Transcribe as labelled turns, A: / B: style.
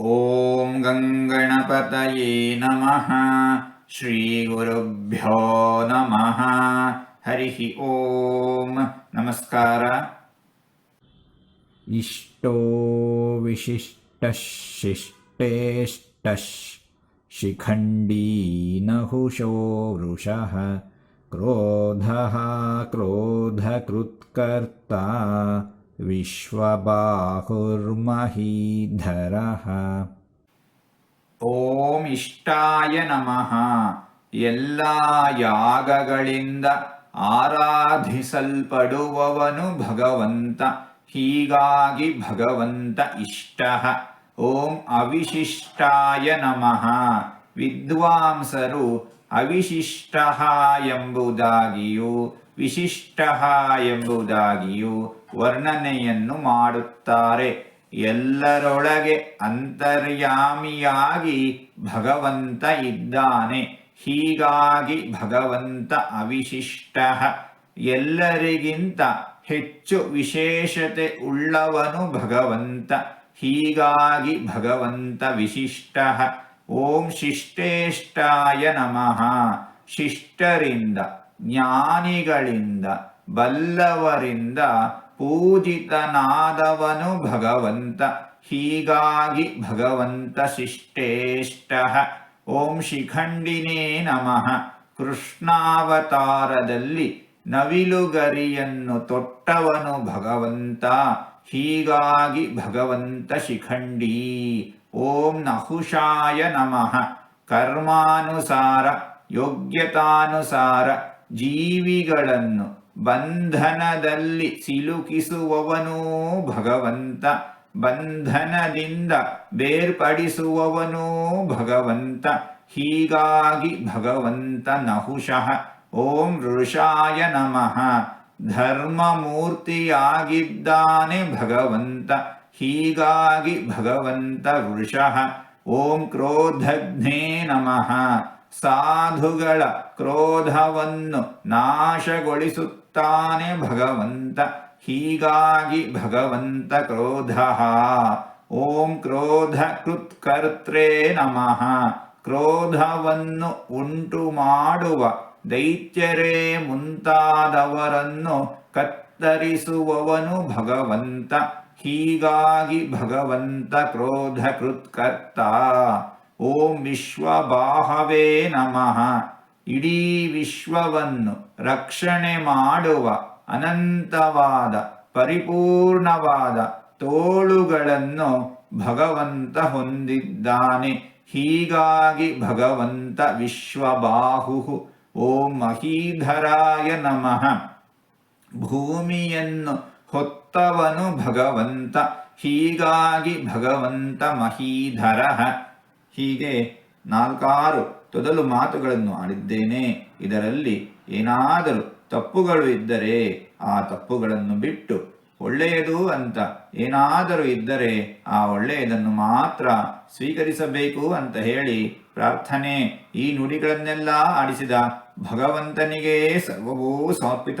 A: ॐ गङ्गणपतये नमः। श्रीगुरुभ्यो नमः। हरिः ॐ नमस्कार।
B: इष्टो विशिष्ट शिष्टेष्ट शिखण्डीनहुषो वृषः। क्रोधः क्रोधकृत्कर्ता। विश्वबाहुर्महीधरः
A: ಓಂ ಇಷ್ಟಾಯ ನಮಃ ಎಲ್ಲ ಯಾಗಗಳಿಂದ ಆರಾಧಿಸಲ್ಪಡುವವನು ಭಗವಂತ ಹೀಗಾಗಿ ಭಗವಂತ ಇಷ್ಟ ಓಂ ಅವಿಶಿಷ್ಟಾಯ ನಮಃ ವಿದ್ವಾಂಸರು ಅವಿಶಿಷ್ಟ ಎಂಬುದಾಗಿಯೂ ವಿಶಿಷ್ಟ ಎಂಬುದಾಗಿಯೂ ವರ್ಣನೆಯನ್ನು ಮಾಡುತ್ತಾರೆ. ಎಲ್ಲರೊಳಗೆ ಅಂತರ್ಯಾಮಿಯಾಗಿ ಭಗವಂತ ಇದ್ದಾನೆ. ಹೀಗಾಗಿ ಭಗವಂತ ಅವಿಶಿಷ್ಟ. ಎಲ್ಲರಿಗಿಂತ ಹೆಚ್ಚು ವಿಶೇಷತೆ ಉಳ್ಳವನು ಭಗವಂತ. ಹೀಗಾಗಿ ಭಗವಂತ ವಿಶಿಷ್ಟ. ಓಂ ಶಿಷ್ಟೇಷ್ಟಾಯ ನಮಃ ಶಿಷ್ಟರಿಂದ ಜ್ಞಾನಿಗಳಿಂದ ಬಲ್ಲವರಿಂದ ಪೂಜಿತನಾದವನು ಭಗವಂತ ಹೀಗಾಗಿ ಭಗವಂತ ಶಿಷ್ಟೇಷ್ಟ ಓಂ ಶಿಖಂಡಿನೇ ನಮಃ ಕೃಷ್ಣಾವತಾರದಲ್ಲಿ ನವಿಲುಗರಿಯನ್ನು ತೊಟ್ಟವನು ಭಗವಂತ, ಹೀಗಾಗಿ ಭಗವಂತ ಶಿಖಂಡಿ। ಓಂ ನಹುಷಾಯ ನಮಃ ಕರ್ಮಾನುಸಾರ ಯೋಗ್ಯತಾನುಸಾರ ಜೀವಿಗಳನ್ನು ಬಂಧನದಲ್ಲಿ ಸಿಲುಕಿಸುವವನೂ ಭಗವಂತ, ಬಂಧನದಿಂದ ಬೇರ್ಪಡಿಸುವವನೂ ಭಗವಂತ, ಹೀಗಾಗಿ ಭಗವಂತ ನಹುಷಃ. ಓಂ ಋಷಾಯ ನಮಃ। ಧರ್ಮಮೂರ್ತಿಯಾಗಿದ್ದಾನೆ ಭಗವಂತ ಹೀಗಾಗಿ ಭಗವಂತ ವೃಷಃ, ಓಂ ಕ್ರೋಧಜ್ಞೇ ನಮಃ. ಸಾಧುಗಳ ಕ್ರೋಧವನ್ನು ನಾಶಗೊಳಿಸುತ್ತಾನೆ ಭಗವಂತ. ಹೀಗಾಗಿ ಭಗವಂತ ಕ್ರೋಧ. ಓಂ ಕ್ರೋಧ ಕೃತ್ಕರ್ತ್ರೇ ನಮಃ. ಕ್ರೋಧವನ್ನು ಉಂಟು ಮಾಡುವ ದೈತ್ಯರೇ ಮುಂತಾದವರನ್ನು ಕತ್ತರಿಸುವವನು ಭಗವಂತ, ಹೀಗಾಗಿ ಭಗವಂತ ಕ್ರೋಧ ಕೃತ್ಕರ್ತ ಓಂ ವಿಶ್ವಬಾಹವೇ ನಮಃ. ಇಡೀ ವಿಶ್ವವನ್ನು ರಕ್ಷಣೆ ಮಾಡುವ ಅನಂತವಾದ, ಪರಿಪೂರ್ಣವಾದ ತೋಳುಗಳನ್ನು ಭಗವಂತ ಹೊಂದಿದ್ದಾನೆ. ಹೀಗಾಗಿ ಭಗವಂತ ವಿಶ್ವಬಾಹು ಓಂ ಮಹೀಧರಾಯ ನಮಃ. ಭೂಮಿಯನ್ನು ಹೊತ್ತವನು ಭಗವಂತ, ಹೀಗಾಗಿ ಭಗವಂತ ಮಹೀಧರ. ಹೀಗೆ ನಾಲ್ಕಾರು ತೊದಲು ಮಾತುಗಳನ್ನು ಆಡಿದ್ದೇನೆ. ಇದರಲ್ಲಿ ಏನಾದರೂ ತಪ್ಪುಗಳು ಇದ್ದರೆ ಆ ತಪ್ಪುಗಳನ್ನು ಬಿಟ್ಟು ಒಳ್ಳೆಯದು ಅಂತ ಏನಾದರೂ ಇದ್ದರೆ ಆ ಒಳ್ಳೆಯದನ್ನು ಮಾತ್ರ ಸ್ವೀಕರಿಸಬೇಕು ಅಂತ ಹೇಳಿ ಪ್ರಾರ್ಥನೆ ಈ ನುಡಿಗಳನ್ನೆಲ್ಲ ಆಡಿಸಿದ ಭಗವಂತನಿಗೆ ಸರ್ವವೂ ಸಮರ್ಪಿತ.